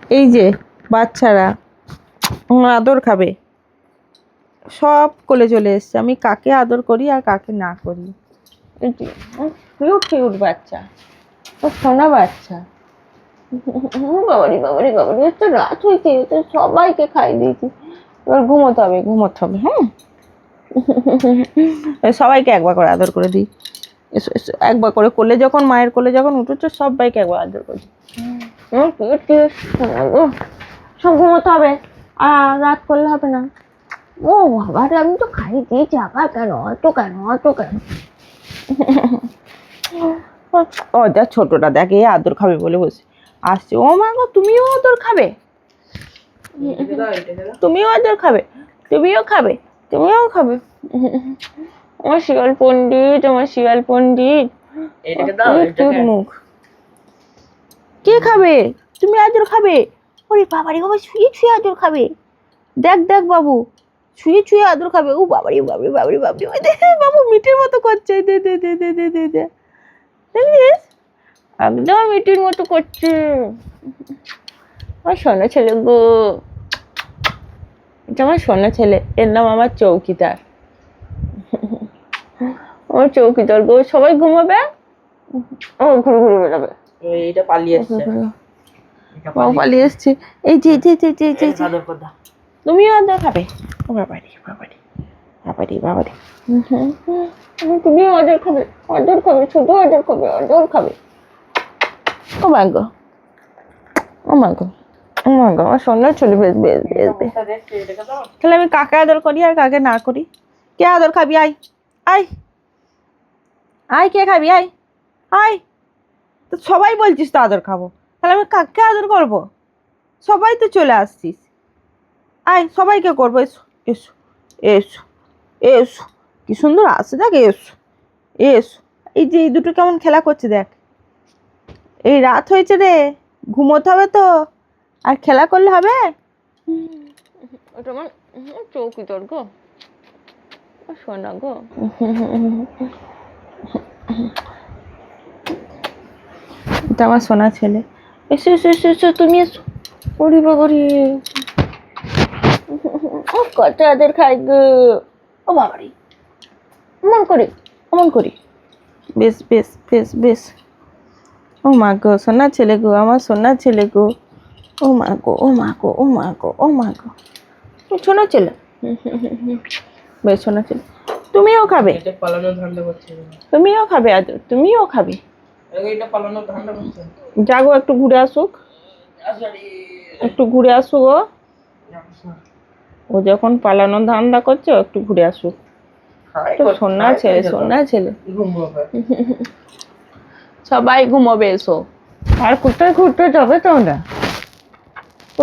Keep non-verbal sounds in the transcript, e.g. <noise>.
এই যে বাচ্চারা আদর খাবে। সব কোলে চলে এসছে। আমি কাকে আদর করি আর কাকে না করি। কিউট কিউট বাচ্চা। ও সোনা বাচ্চা। বাবারি বাবারি বাবারি, এত রাত হয়েছে তো সবাইকে খাই দিয়েছি। এবার ঘুমোতে হবে ঘুমোতে হবে হ্যাঁ? সবাইকে একবার করে আদর করে দিই। একবার করে কোলে যখন, মায়ের কোলে যখন উঠেছো, সবাইকে একবার আদর করে দিই। Cute। ও, সব ঘুমোতে হবে আর রাত করলে হবে না। ও আবার আমি তো খাই দিয়েছি আবার কেন? অত কেন অত কেন? ও দেখ ছোটটা দেখ এ আদর খাবে বলে বসে। আসছে। ও মা গো তুমিও আদর খাবে? তুমিও আদর খাবে? তুমিও খাবে? তুমিও খাবে? আমার শিয়াল পণ্ডিত আমার শিয়াল পণ্ডিত। এটাকে দাও এটাকে মুখ। কে খাবে? তুমি আদর খাবে? ওরে বাবারে বাবা শুয়ে শুয়ে আদর খাবে। দেখ দেখ বাবু, শুয়ে শুয়ে আদর খাবে। ও বাবারে বাবারে বাবারে বাবারে, ওই দে বাবু, মিটির মতো করছে। দে দে দে দে দে দে দে। দেখিস? একদম মিটির মতো করছে। আমার সোনা ছেলে গো। এটা আমার সোনা ছেলে। এর নাম আমার চৌকিদার। আমার চৌকিদার গো। সবাই ঘুমাবে? ও ঘুরে ঘুরে বেড়াবে ওই এটা পালিয়ে এসছে। পালিয়ে এসছে। এই যে যে যে, যে, যে, তুমিও আদর খাবে? ও বাবারি বাবারি বাবারি বাবারি। তুমিও আদর খাবে আদর খাবে শুধু আদর খাবে আদর খাবে। ও মা গো। ও মা গো। ও মা গো আমার সোনার চলে বেশ বেশ বেশ বেশ। তাহলে আমি কাকে আদর করি আর কাকে না করি? কে আদর খাবি? আয় আয়। আয় কে খাবি? আয় আয়। তো সবাই বলছিস তো আদর খাব। তাহলে আমি কাকে আদর করব? সবাই তো চলে আসছিস। আয় সবাইকে করব। এসো এসো এসো এসো। কি সুন্দর আসছে দেখ এসো এসো। এই যে এই দুটো কেমন খেলা করছে দেখ। এই রাত হয়েছে রে ঘুমোতে হবে তো। আর খেলা করলে হবে? ওটা আমার চৌকি তোর গো। শোনা গো। <laughs> এটা আমার সোনা ছেলে। এসো এসো এসো এসো তুমি এসো। ওরি বাবারি ও কত আদের খাই গো ও বাবারি। অমন করি অমন করি। বেশ বেশ বেশ বেশ। ও মা গো সোনা ছেলে গো আমার সোনা ছেলে গো। ও মা গো ও মা গো ও মা গো ও মা গো। শোনা ছেলে। বেশ সোনা ছেলে। তুমিও খাবে। তুমিও খাবে আদর। তুমিও খাবে। যাগো একটু ঘুরে আসুক। একটু ঘুরে আসুক ও। ও যখন পালানোর ধান্দা করছে একটু ঘুরে আসুক। সোনা ছেলে সোনা ছেলে। <laughs> সবাই ঘুমোবে এসো। আর কোথায় ঘুরতে যাবে তোমরা?